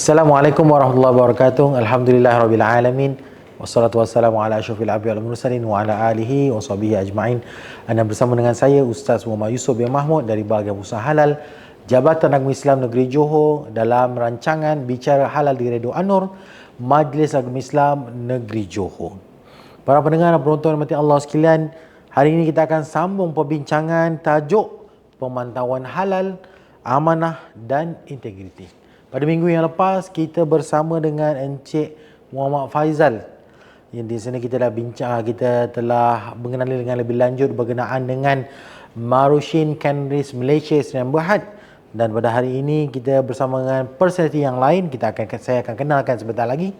Assalamualaikum warahmatullahi wabarakatuh. Alhamdulillah rabbil alamin. Wassalatu wassalamu ala asyrafil anbiya'i wal mursalin wa ala alihi wa sahbihi ajma'in. Anda bersama dengan saya Ustaz Muhammad Yusof bin Mahmud dari bahagian usaha halal Jabatan Agama Islam Negeri Johor dalam rancangan Bicara Halal di Radio Anur Majlis Agama Islam Negeri Johor. Para pendengar dan penonton mati Allah sekalian, hari ini kita akan sambung perbincangan tajuk pemantauan halal, amanah dan integriti. Pada minggu yang lepas kita bersama dengan Encik Muhammad Faizal. Yang di sini kita dah bincang kita telah mengenali dengan lebih lanjut berkenaan dengan Marushin Canris Malaysia Sdn Berhad. Dan pada hari ini kita bersama dengan personality yang lain kita akan saya akan kenalkan sebentar lagi.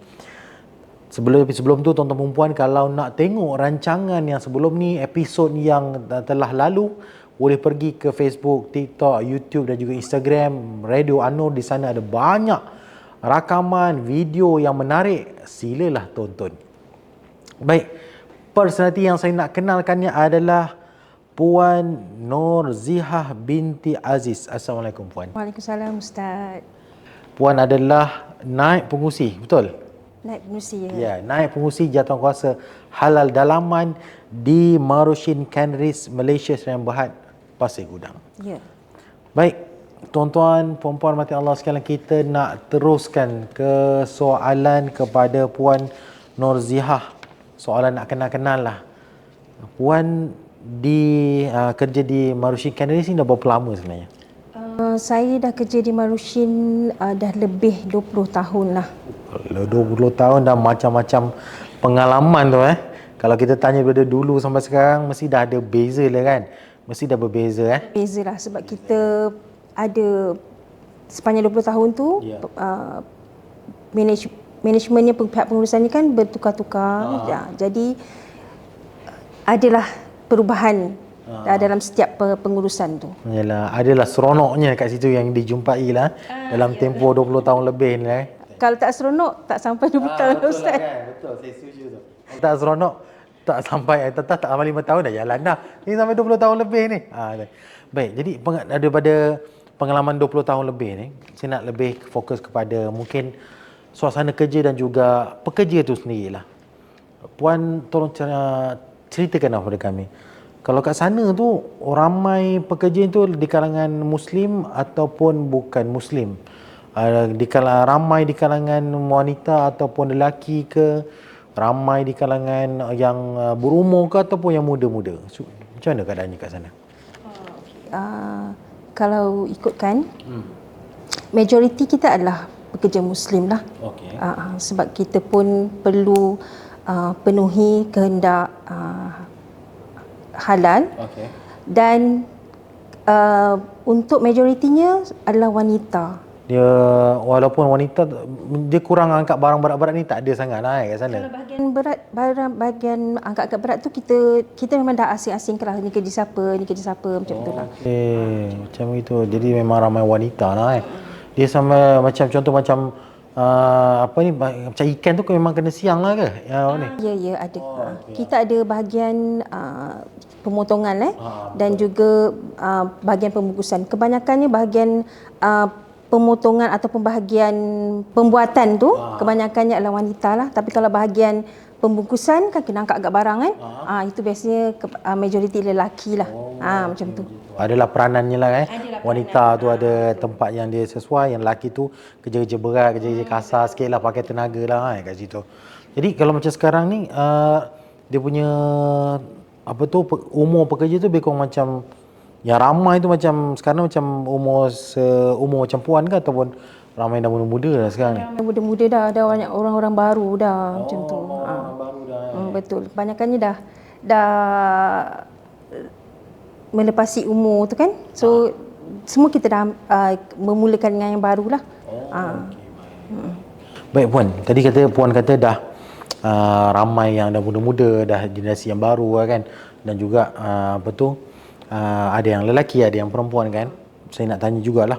Sebelum sebelum tu tuan-tuan puan kalau nak tengok rancangan yang sebelum ni episod yang telah lalu boleh pergi ke Facebook, TikTok, YouTube dan juga Instagram. Radio Anur di sana ada banyak rakaman video yang menarik. Silalah tonton. Baik personality yang saya nak kenalkannya adalah Puan Nur Zihah binti Aziz. Assalamualaikum Puan. Waalaikumsalam Ustaz. Puan adalah naib pengusi betul? Naib pengusi ya. Ya, naib pengusi jawatankuasa halal dalaman di Marushin Canris Malaysia Sdn Berhad Pasir Gudang. Ya. Baik, tuan-tuan, puan-puan mati Allah sekalian kita nak teruskan ke soalan kepada Puan Nur Zihah. Soalan nak kenal-kenal lah. Puan di uh, kerja di Marushin Canary ni dah berapa lama sebenarnya? Uh, saya dah kerja di Marushin uh, dah lebih 20 tahun lah. 20 tahun dah macam-macam pengalaman tu eh. Kalau kita tanya daripada dulu sampai sekarang mesti dah ada beza lah kan mesti dah berbeza eh. Beza lah sebab kita ada sepanjang 20 tahun tu Ya. uh, manage managementnya pihak pengurusannya kan bertukar-tukar. Ya, jadi adalah perubahan uh, dalam setiap pe- pengurusan tu. Yalah, adalah seronoknya kat situ yang dijumpai lah Ah, dalam ya. tempoh 20 tahun lebih ni eh. Kalau tak seronok tak sampai 20 tahun Ustaz. kan? Betul, saya setuju tu. Tak seronok, tak sampai, eh, tak, tak, sampai 5 tahun dah jalan dah. Ni sampai 20 tahun lebih ni. Ha, baik, jadi daripada pengalaman 20 tahun lebih ni, saya nak lebih fokus kepada mungkin suasana kerja dan juga pekerja tu sendirilah. Puan tolong cer- ceritakan kepada kami. Kalau kat sana tu ramai pekerja itu di kalangan muslim ataupun bukan muslim. Uh, di kalangan ramai di kalangan wanita ataupun lelaki ke ramai di kalangan yang uh, berumur ke ataupun yang muda-muda. So, macam mana keadaannya kat sana? Uh, kalau ikutkan majoriti kita adalah pekerja muslim lah. Okey. Uh, sebab kita pun perlu uh, penuhi kehendak uh, halal Okey. dan uh, untuk majoritinya adalah wanita. Dia walaupun wanita dia kurang angkat barang berat-berat ni tak ada sangat lah eh, kat sana. Kalau bahagian berat barang bahagian angkat-angkat berat tu kita kita memang dah asing-asing lah ni kerja siapa ni kerja siapa macam tu lah. Okey, macam itu. Jadi memang ramai wanita lah eh. Dia sama macam contoh macam uh, apa ni macam ikan tu memang kena siang lah ke? Ya ni. Ya ya ada. Oh, Kita ada bahagian uh, pemotongan eh dan juga uh, bahagian pembungkusan. Kebanyakannya bahagian uh, pemotongan ataupun bahagian pembuatan tu kebanyakannya adalah wanita lah. Tapi kalau bahagian pembungkusan kan kena angkat agak barang kan. Ah itu biasanya ke, uh, majoriti lelaki lah. Ah macam tu. Adalah peranannya lah eh. Wanita tu ada tempat yang dia sesuai, yang lelaki tu kerja-kerja berat, kerja-kerja kasar sikit lah, pakai tenaga lah eh, kat situ. Jadi kalau macam sekarang ni, uh, dia punya apa tu umur pekerja tu lebih kurang macam yang ramai tu macam sekarang macam umur seumur macam puan ke ataupun ramai dah muda-muda dah sekarang ni. Yang muda-muda dah ada banyak orang-orang baru dah oh, macam tu. Ha. baru dah. Hmm, betul. Kebanyakannya dah dah melepasi umur tu kan. So semua kita dah uh, memulakan dengan yang barulah. Oh, uh. Baik puan, tadi kata puan kata dah uh, ramai yang dah muda-muda, dah generasi yang baru lah kan. Dan juga uh, apa tu uh, ada yang lelaki, ada yang perempuan kan. Saya nak tanya jugalah.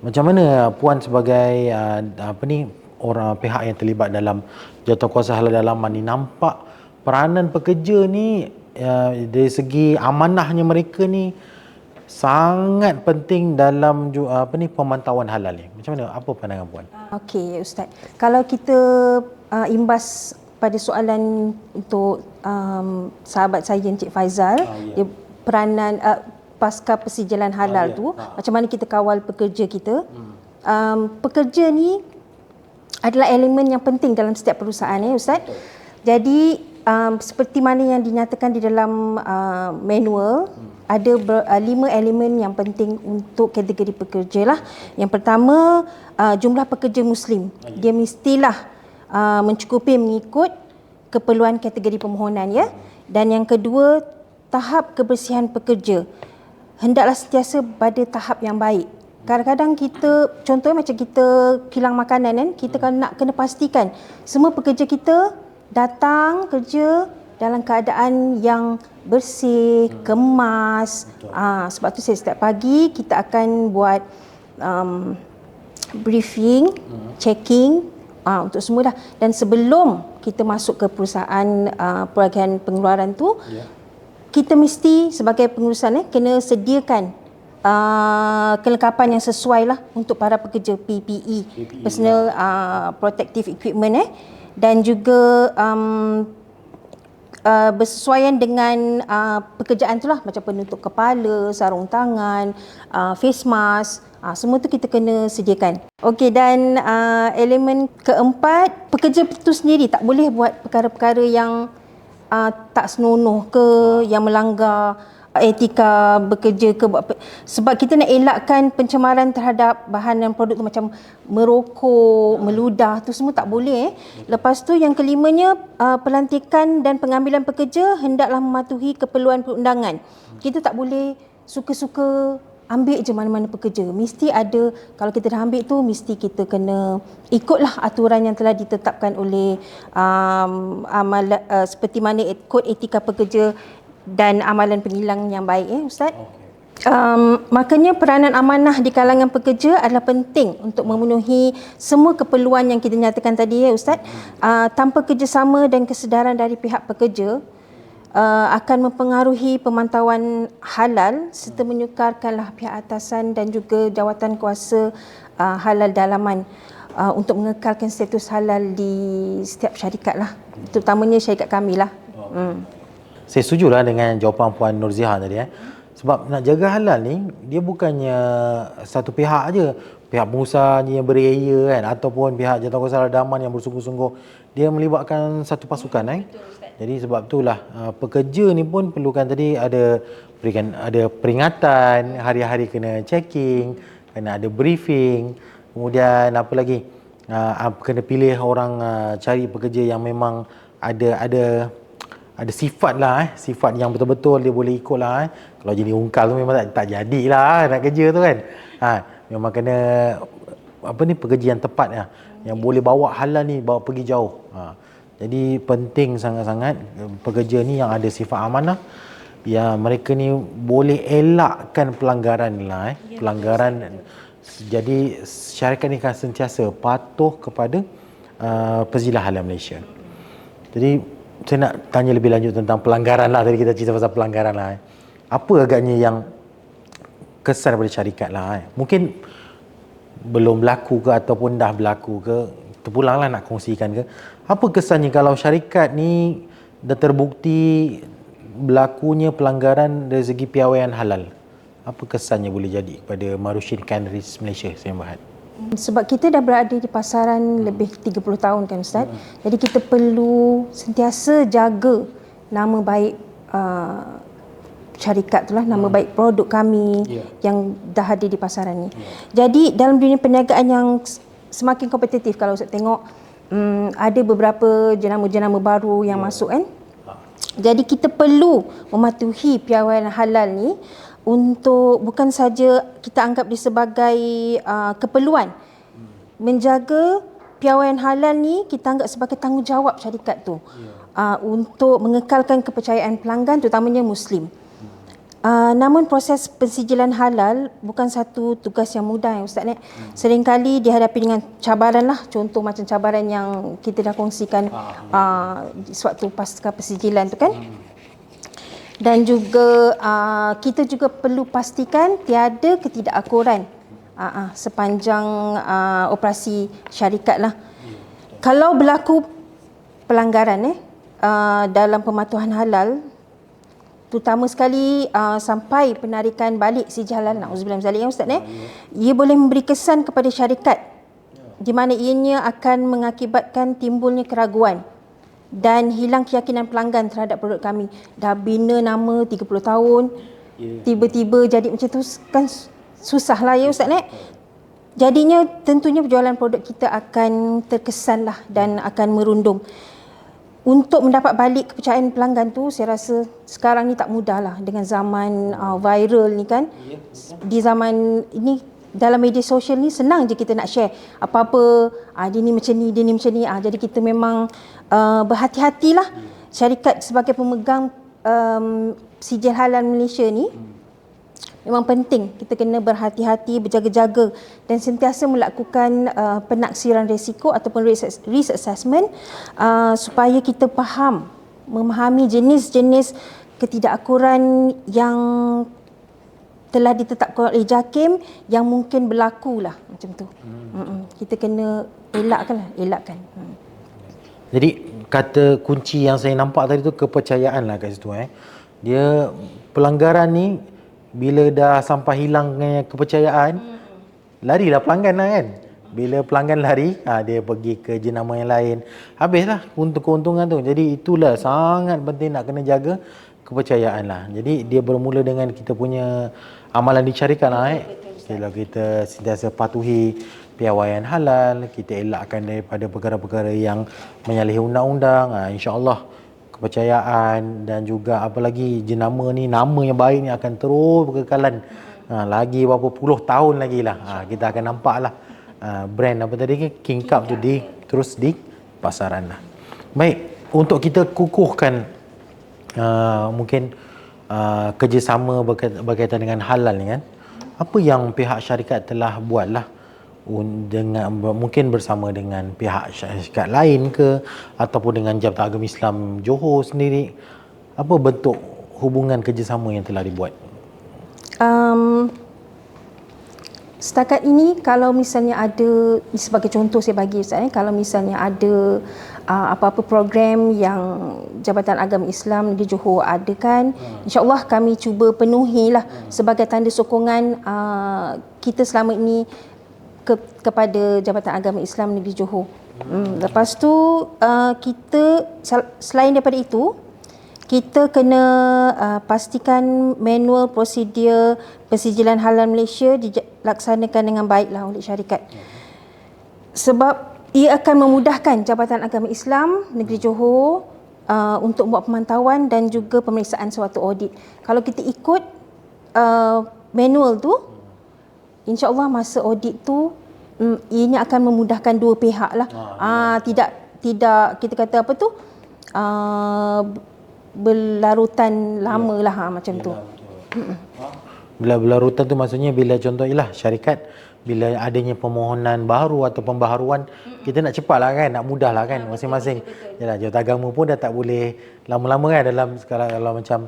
Macam mana puan sebagai uh, apa ni orang pihak yang terlibat dalam jawatankuasa halal dalaman ni nampak peranan pekerja ni uh, dari segi amanahnya mereka ni sangat penting dalam apa ni pemantauan halal ni. Macam mana? Apa pandangan puan? Okey Ustaz. Kalau kita uh, imbas pada soalan untuk um, sahabat saya Encik Faizal, Ah, ya. dia peranan uh, pasca persijilan halal ya. tu, Ah. macam mana kita kawal pekerja kita. Um, pekerja ni adalah elemen yang penting dalam setiap perusahaan ya Ustaz. Jadi um, seperti mana yang dinyatakan di dalam uh, manual ada ber, uh, lima elemen yang penting untuk kategori pekerja lah. Yang pertama uh, jumlah pekerja muslim. Dia mestilah uh, mencukupi mengikut keperluan kategori permohonan ya. Dan yang kedua tahap kebersihan pekerja. Hendaklah sentiasa pada tahap yang baik. Kadang-kadang kita contohnya macam kita kilang makanan kan, kita kan nak kena pastikan semua pekerja kita datang kerja dalam keadaan yang bersih, kemas. Ah sebab tu saya setiap pagi kita akan buat um, briefing, checking ah untuk semua dah. Dan sebelum kita masuk ke perusahaan uh, peragaan pengeluaran tu, Ya. Kita mesti sebagai pengurusan eh kena sediakan uh, kelengkapan yang sesuai lah untuk para pekerja PPE, PPE, personal uh, protective equipment eh. Dan juga um, uh, bersesuaian dengan uh, pekerjaan tu lah. Macam penutup kepala, sarung tangan, uh, face mask, uh, semua tu kita kena sediakan. Okey dan uh, elemen keempat pekerja itu sendiri tak boleh buat perkara-perkara yang uh, tak senonoh ke yang melanggar etika bekerja ke buat sebab kita nak elakkan pencemaran terhadap bahan dan produk tu macam merokok, meludah tu semua tak boleh eh. Lepas tu yang kelimanya uh, pelantikan dan pengambilan pekerja hendaklah mematuhi keperluan perundangan. Kita tak boleh suka-suka ambil je mana-mana pekerja. Mesti ada kalau kita dah ambil tu mesti kita kena ikutlah aturan yang telah ditetapkan oleh um, amal uh, seperti mana et- kod etika pekerja dan amalan penghilang yang baik eh ustaz. Um, makanya peranan amanah di kalangan pekerja adalah penting untuk memenuhi semua keperluan yang kita nyatakan tadi ya Ustaz. Uh, tanpa kerjasama dan kesedaran dari pihak pekerja uh, akan mempengaruhi pemantauan halal serta menyukarkanlah pihak atasan dan juga jawatan kuasa uh, halal dalaman uh, untuk mengekalkan status halal di setiap syarikat lah. Terutamanya syarikat kami lah. Hmm. Saya setujulah dengan jawapan Puan Nurziha tadi eh. Sebab nak jaga halal ni dia bukannya satu pihak aja. Pihak pengusaha ni yang beria kan ataupun pihak jawatankuasa dalaman yang bersungguh-sungguh dia melibatkan satu pasukan eh. Jadi sebab itulah uh, pekerja ni pun perlukan tadi ada berikan ada peringatan, hari-hari kena checking, kena ada briefing. Kemudian apa lagi? Uh, kena pilih orang uh, cari pekerja yang memang ada ada ada sifat lah eh sifat yang betul-betul dia boleh ikut lah eh kalau jadi ungkal tu memang tak, tak jadilah nak kerja tu kan ha memang kena apa ni pekerja yang tepat ya yang boleh bawa halal ni bawa pergi jauh ha jadi penting sangat-sangat eh, pekerja ni yang ada sifat amanah yang mereka ni boleh elakkan pelanggaran ni lah eh pelanggaran jadi syarikat ni akan sentiasa patuh kepada uh, perzilah halal Malaysia jadi saya nak tanya lebih lanjut tentang pelanggaran lah. Tadi kita cerita pasal pelanggaran lah. Eh. Apa agaknya yang kesan daripada syarikat lah. Eh. Mungkin belum berlaku ke ataupun dah berlaku ke. Terpulanglah nak kongsikan ke. Apa kesannya kalau syarikat ni dah terbukti berlakunya pelanggaran dari segi piawaian halal? Apa kesannya boleh jadi kepada Marushin Canneries Malaysia, saya Bahad? Sebab kita dah berada di pasaran lebih 30 tahun kan Ustaz. Jadi kita perlu sentiasa jaga nama baik uh, syarikat tu lah, nama baik produk kami Ya. yang dah hadir di pasaran ni. Jadi dalam dunia perniagaan yang semakin kompetitif kalau Ustaz tengok um, ada beberapa jenama-jenama baru yang masuk kan. Jadi kita perlu mematuhi piawaian halal ni untuk bukan saja kita anggap dia sebagai uh, keperluan. Menjaga piawaian halal ni kita anggap sebagai tanggungjawab syarikat tu. Uh, untuk mengekalkan kepercayaan pelanggan terutamanya muslim. Uh, namun proses pensijilan halal bukan satu tugas yang mudah ya Ustaz Nek. Seringkali dihadapi dengan cabaran lah. Contoh macam cabaran yang kita dah kongsikan uh, sewaktu pasca pensijilan tu kan. dan juga uh, kita juga perlu pastikan tiada ketidakakuran uh, uh, sepanjang uh, operasi syarikat lah. Kalau berlaku pelanggaran eh uh, dalam pematuhan halal terutama sekali uh, sampai penarikan balik si nauzubillah min zalik ya ustaz eh ia boleh memberi kesan kepada syarikat di mana ianya akan mengakibatkan timbulnya keraguan dan hilang keyakinan pelanggan terhadap produk kami. Dah bina nama 30 tahun, tiba-tiba jadi macam tu kan susah lah ya Ustaz Nek. Jadinya tentunya penjualan produk kita akan terkesan lah dan akan merundum. Untuk mendapat balik kepercayaan pelanggan tu saya rasa sekarang ni tak mudah lah dengan zaman uh, viral ni kan. Di zaman ini dalam media sosial ni senang je kita nak share apa-apa ah dia ni macam ni dia ni macam ni. Ah jadi kita memang uh, berhati-hatilah syarikat sebagai pemegang um, sijil halal Malaysia ni memang penting kita kena berhati-hati berjaga-jaga dan sentiasa melakukan uh, penaksiran risiko ataupun risk, risk assessment uh, supaya kita faham memahami jenis-jenis ketidakakuran yang telah ditetapkan oleh JAKIM yang mungkin berlaku lah macam tu. Hmm. Kita kena elakkan lah, elakkan. Hmm. Jadi kata kunci yang saya nampak tadi tu kepercayaan lah kat situ eh. Dia pelanggaran ni bila dah sampai hilangnya kepercayaan hmm. larilah pelanggan lah kan. Bila pelanggan lari, ha, dia pergi ke jenama yang lain. Habislah untuk keuntungan tu. Jadi itulah sangat penting nak kena jaga kepercayaan lah. Jadi dia bermula dengan kita punya amalan dicarikan lah eh. Kalau kita sentiasa patuhi piawaian halal, kita elakkan daripada perkara-perkara yang menyalahi undang-undang, ha, insya-Allah kepercayaan dan juga apa lagi jenama ni nama yang baik ni akan terus berkekalan. Ha, lagi berapa puluh tahun lagi lah ha, kita akan nampak lah ha, brand apa tadi King Cup tu di terus di pasaran lah. Baik, untuk kita kukuhkan uh, mungkin uh, kerjasama berkaitan dengan halal ni kan apa yang pihak syarikat telah buatlah dengan mungkin bersama dengan pihak syarikat lain ke ataupun dengan Jabatan Agama Islam Johor sendiri apa bentuk hubungan kerjasama yang telah dibuat um, setakat ini kalau misalnya ada sebagai contoh saya bagi Ustaz eh, kalau misalnya ada uh, apa-apa program yang Jabatan Agama Islam di Johor adakan hmm. insyaallah kami cuba penuhilah hmm. sebagai tanda sokongan uh, kita selama ini ke, kepada Jabatan Agama Islam Negeri Johor. Hmm. Lepas tu uh, kita selain daripada itu kita kena uh, pastikan manual prosedur persijilan halal Malaysia dilaksanakan dengan baiklah oleh syarikat. Sebab ia akan memudahkan Jabatan Agama Islam Negeri Johor uh, untuk buat pemantauan dan juga pemeriksaan suatu audit. Kalau kita ikut uh, manual tu, insya-Allah masa audit tu um, ianya akan memudahkan dua pihak lah. Ah, uh, tidak tidak kita kata apa tu? Uh, berlarutan lama ya. lah ha, macam ya, tu. Bila berlarutan tu maksudnya bila contoh ialah syarikat bila adanya permohonan baru atau pembaharuan mm kita nak cepat lah kan nak mudah lah kan masing-masing yalah jawatan agama pun dah tak boleh lama-lama kan dalam sekarang kalau macam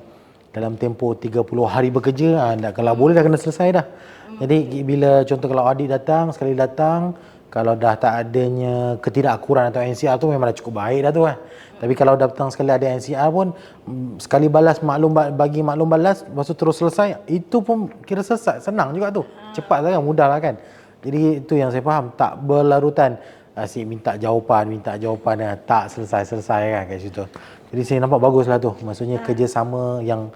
dalam tempoh 30 hari bekerja ha, dah, kalau boleh dah kena selesai dah mm. Jadi bila contoh kalau adik datang sekali datang kalau dah tak adanya ketidakakuran atau NCR tu memang dah cukup baik dah tu kan tapi kalau datang sekali ada NCR pun mm, sekali balas maklum bagi maklum balas lepas tu terus selesai itu pun kira selesai senang juga tu. Cepat lah kan mudah lah kan. Jadi itu yang saya faham tak berlarutan asyik minta jawapan minta jawapan dan tak selesai-selesai kan kat situ. Jadi saya nampak baguslah tu. Maksudnya kerjasama yang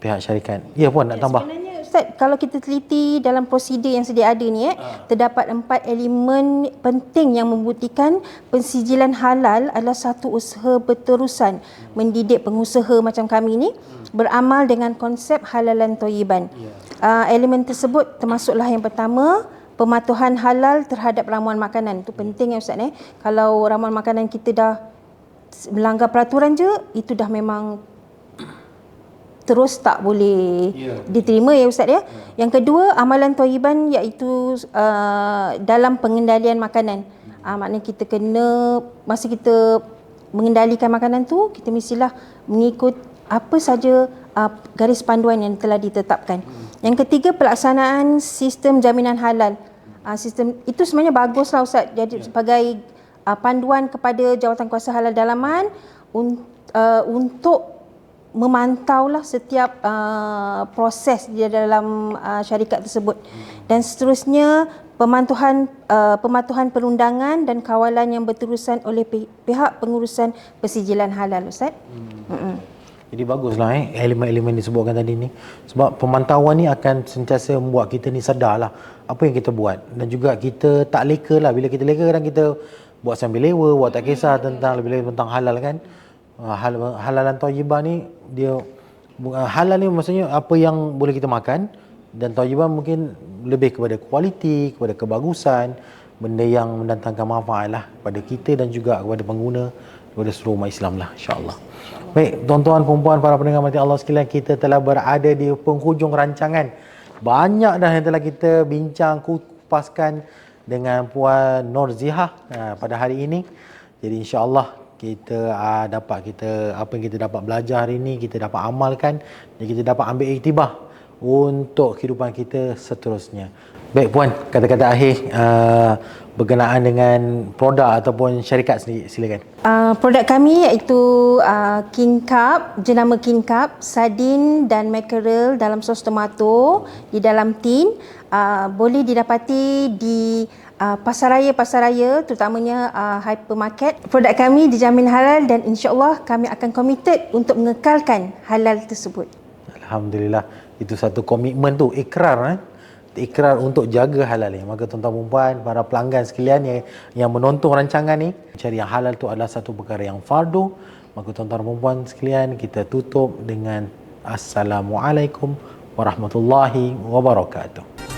pihak syarikat. Ya puan nak ya, tambah. Sebenarnya Ustaz, kalau kita teliti dalam prosedur yang sedia ada ni eh, ha. terdapat empat elemen penting yang membuktikan pensijilan halal adalah satu usaha berterusan hmm. mendidik pengusaha macam kami ni hmm. beramal dengan konsep halalan toyiban. Yeah. Uh, elemen tersebut termasuklah yang pertama pematuhan halal terhadap ramuan makanan. Itu penting ya Ustaz eh. Kalau ramuan makanan kita dah melanggar peraturan je, itu dah memang terus tak boleh yeah. diterima ya ustaz ya. Yeah. Yang kedua amalan thayyiban iaitu uh, dalam pengendalian makanan. Uh, maknanya kita kena masa kita mengendalikan makanan tu kita mestilah mengikut apa saja uh, garis panduan yang telah ditetapkan. Yang ketiga pelaksanaan sistem jaminan halal. Uh, sistem itu sebenarnya baguslah Ustaz. Jadi sebagai uh, panduan kepada jawatan kuasa halal dalaman un, uh, untuk memantaulah setiap uh, proses di dalam uh, syarikat tersebut dan seterusnya pemantauan uh, pematuhan perundangan dan kawalan yang berterusan oleh pi- pihak pengurusan persijilan halal Ustaz. Hmm. Jadi baguslah eh elemen-elemen disebutkan tadi ni. Sebab pemantauan ni akan sentiasa membuat kita ni sedarlah apa yang kita buat dan juga kita tak leka lah bila kita leka kadang kita buat sambil lewa, buat tak kisah tentang lebih-lebih tentang halal kan. Ah, Hal, halalan thayyibah ni dia bu- halal ni maksudnya apa yang boleh kita makan dan thayyibah mungkin lebih kepada kualiti, kepada kebagusan, benda yang mendatangkan manfaat lah kepada kita dan juga kepada pengguna kepada seluruh umat Islam lah insya-Allah. Baik, tuan-tuan puan para pendengar mati Allah sekalian, kita telah berada di penghujung rancangan. Banyak dah yang telah kita bincang kupaskan dengan Puan Nur Zihah uh, pada hari ini. Jadi insya-Allah kita uh, dapat kita apa yang kita dapat belajar hari ini kita dapat amalkan dan kita dapat ambil iktibar untuk kehidupan kita seterusnya. Baik puan, kata-kata akhir uh, berkenaan dengan produk ataupun syarikat sendiri silakan. Uh, produk kami iaitu uh, King Cup, jenama King Cup, sardin dan mackerel dalam sos tomato di dalam tin. Uh, boleh didapati di uh, pasaraya-pasaraya terutamanya uh, hypermarket. Produk kami dijamin halal dan insya-Allah kami akan committed untuk mengekalkan halal tersebut. Alhamdulillah. Itu satu komitmen tu. Ikrar eh? Ikrar untuk jaga halal ni. Maka tuan-tuan perempuan para pelanggan sekalian yang yang menonton rancangan ni cari yang halal tu adalah satu perkara yang fardu. Maka tuan-tuan perempuan sekalian kita tutup dengan assalamualaikum warahmatullahi wabarakatuh